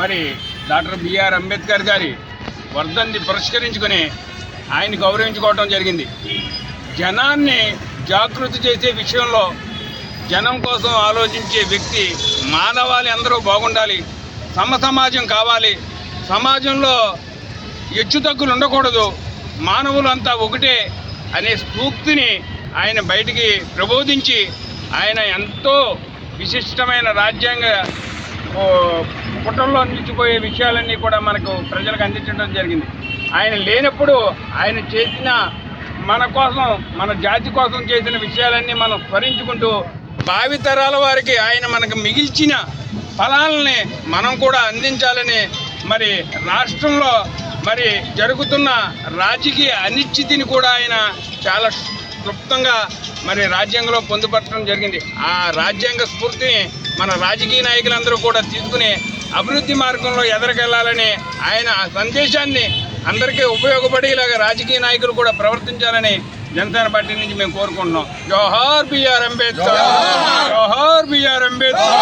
మరి doctor BR Ambedkar గారి వర్ధంతి పురస్కరించుకొని ఆయన గౌరవించుకోవటం జరిగింది. జనాన్ని జాగృతి చేసే విషయంలో జనం కోసం ఆలోచించే వ్యక్తి మానవాళి అందరూ బాగుండాలి. సమ సమాజం కావాలి. సమాజంలో హెచ్చుతగ్గులు ఉండకూడదు. మానవులంతా ఒకటే అనే స్ఫూర్తిని ఆయన బయటికి ప్రబోధించి ఆయన ఎంతో విశిష్టమైన రాజ్యాంగ పుటంలో నిలిచిపోయే విషయాలన్నీ కూడా మనకు ప్రజలకు అందించడం జరిగింది. ఆయన లేనప్పుడు ఆయన చేసిన మన కోసం మన జాతి కోసం చేసిన విషయాలన్నీ మనం స్మరించుకుంటూ భావితరాల వారికి ఆయన మనకు మిగిల్చిన ఫలాలని మనం కూడా అందించాలని మరి రాష్ట్రంలో మరి జరుగుతున్న రాజకీయ అనిశ్చితిని కూడా ఆయన చాలా క్లుప్తంగా మరి రాజ్యాంగంలో పొందుపరచడం జరిగింది. ఆ రాజ్యాంగ స్ఫూర్తిని మన రాజకీయ నాయకులందరూ కూడా తీసుకుని అభివృద్ధి మార్గంలో ఎదరికెళ్ళాలని ఆయన సందేశాన్ని అందరికీ ఉపయోగపడేలాగా రాజకీయ నాయకులు కూడా ప్రవర్తించాలని జనసేన పార్టీ నుంచి మేము కోరుకుంటున్నాం. జోహార్ బిఆర్ అంబేద్కర్. జోహార్. బిఆర్ అంబేద్కర్.